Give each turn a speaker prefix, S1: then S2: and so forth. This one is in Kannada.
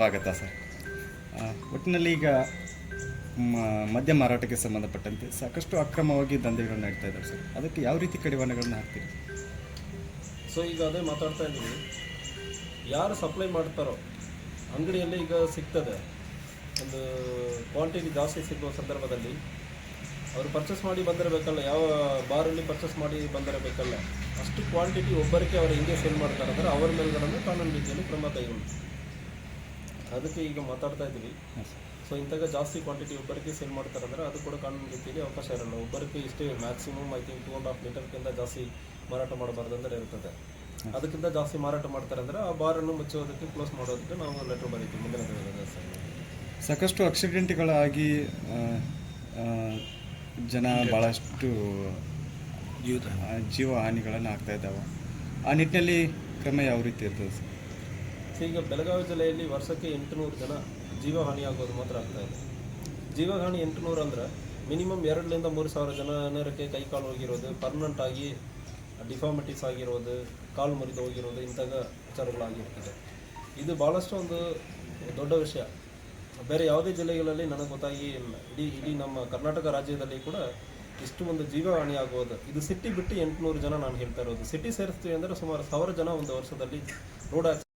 S1: ಸ್ವಾಗತ ಸರ್. ಒಟ್ಟಿನಲ್ಲಿ ಈಗ ಮದ್ಯ ಮಾರಾಟಕ್ಕೆ ಸಂಬಂಧಪಟ್ಟಂತೆ ಸಾಕಷ್ಟು ಅಕ್ರಮವಾಗಿ ದಂಧೆಗಳನ್ನು ನಡೀತಾ ಇದ್ದಾರೆ ಸರ್. ಅದಕ್ಕೆ ಯಾವ ರೀತಿ ಕಡಿವಾಣಗಳನ್ನು ಹಾಕ್ತೀರಿ?
S2: ಸೊ ಈಗ ಅದೇ ಮಾತಾಡ್ತಾ ಇದ್ದೀವಿ. ಯಾರು ಸಪ್ಲೈ ಮಾಡ್ತಾರೋ, ಅಂಗಡಿಯಲ್ಲಿ ಈಗ ಸಿಗ್ತದೆ. ಒಂದು ಕ್ವಾಂಟಿಟಿ ಜಾಸ್ತಿ ಸಿಗುವ ಸಂದರ್ಭದಲ್ಲಿ ಅವರು ಪರ್ಚೇಸ್ ಮಾಡಿ ಬಂದಿರಬೇಕಲ್ಲ, ಯಾವ ಬಾರಲ್ಲಿ ಪರ್ಚೇಸ್ ಮಾಡಿ ಬಂದಿರಬೇಕಲ್ಲ, ಅಷ್ಟು ಕ್ವಾಂಟಿಟಿ ಒಬ್ಬರಿಗೆ ಅವರು ಹಿಂಗೆ ಸೇಲ್ ಮಾಡ್ತಾರೆ ಅಂದರೆ ಅವರ ಮೇಲ್ಗಡೆ ಕಾನೂನು ರೀತಿಯಲ್ಲಿ ಕ್ರಮ ಕೈಗೊಂಡು. ಅದಕ್ಕೆ ಈಗ ಮಾತಾಡ್ತಾ ಇದ್ದೀವಿ ಸೊ ಇಂಥಾಗ ಜಾಸ್ತಿ ಕ್ವಾಂಟಿಟಿ ಒಬ್ಬರಿಗೆ ಸೇಲ್ ಮಾಡ್ತಾರೆ ಅಂದರೆ ಅದು ಕೂಡ ಕಾನೂನು ರೀತಿಯಲ್ಲಿ ಅವಕಾಶ ಇರಲ್ಲ. ಒಬ್ಬರಿಗೆ ಇಷ್ಟೇ maximum I think two and half ಲೀಟರ್ಗಿಂತ ಜಾಸ್ತಿ ಮಾರಾಟ ಮಾಡಬಾರ್ದು ಅಂದರೆ ಇರ್ತದೆ. ಅದಕ್ಕಿಂತ ಜಾಸ್ತಿ ಮಾರಾಟ ಮಾಡ್ತಾರೆ ಅಂದರೆ ಆ ಬಾರನ್ನು ಮುಚ್ಚೋದಕ್ಕೆ ಕ್ಲೋಸ್ ಮಾಡೋದಕ್ಕೆ ನಾವು ಲೆಟರ್ ಬರೀತೀವಿ ಮುಂದಿನ ದಿನಗಳಲ್ಲಿ ಸರ್.
S1: ಸಾಕಷ್ಟು ಆಕ್ಸಿಡೆಂಟ್ಗಳಾಗಿ ಜನ ಭಾಳಷ್ಟು ಜೀವ ಹಾನಿಗಳನ್ನು ಆಗ್ತಾ ಇದ್ದಾವೆ. ಆ ನಿಟ್ಟಿನಲ್ಲಿ ಕ್ರಮ ಯಾವ ರೀತಿ ಇರ್ತದೆ ಸರ್?
S2: ಸೊ ಈಗ ಬೆಳಗಾವಿ ಜಿಲ್ಲೆಯಲ್ಲಿ ವರ್ಷಕ್ಕೆ ಎಂಟುನೂರು ಜನ ಜೀವಹಾನಿ ಆಗೋದು ಮಾತ್ರ ಆಗ್ತಾ ಇದೆ. ಜೀವಹಾನಿ ಎಂಟುನೂರು ಅಂದ್ರೆ ಮಿನಿಮಮ್ ಎರಡರಿಂದ ಮೂರು ಸಾವಿರ ಜನರಕ್ಕೆ ಕೈ ಕಾಲು ಹೋಗಿರೋದು ಪರ್ಮನೆಂಟ್ ಆಗಿ ಡಿಫಾಮಿಟಿಸ್ ಆಗಿರೋದು, ಕಾಲು ಮುರಿದು ಹೋಗಿರೋದು ಇಂಥ ವಿಚಾರಗಳಾಗಿರ್ತದೆ. ಇದು ಭಾಳಷ್ಟು ಒಂದು ದೊಡ್ಡ ವಿಷಯ. ಬೇರೆ ಯಾವುದೇ ಜಿಲ್ಲೆಗಳಲ್ಲಿ ನನಗೆ ಗೊತ್ತಾಗಿ ಇಡೀ ಇಡೀ ನಮ್ಮ ಕರ್ನಾಟಕ ರಾಜ್ಯದಲ್ಲಿ ಕೂಡ ಇಷ್ಟು ಒಂದು ಜೀವಹಾನಿ ಆಗೋದು ಇದು ಸಿಟಿ ಬಿಟ್ಟು ಎಂಟುನೂರು ಜನ ನಾನು ಹೇಳ್ತಾ ಇರೋದು. ಸಿಟಿ ಸೇರಿಸ್ತೀವಿ ಅಂದರೆ ಸುಮಾರು ಸಾವಿರ ಜನ ಒಂದು ವರ್ಷದಲ್ಲಿ ರೋಡ್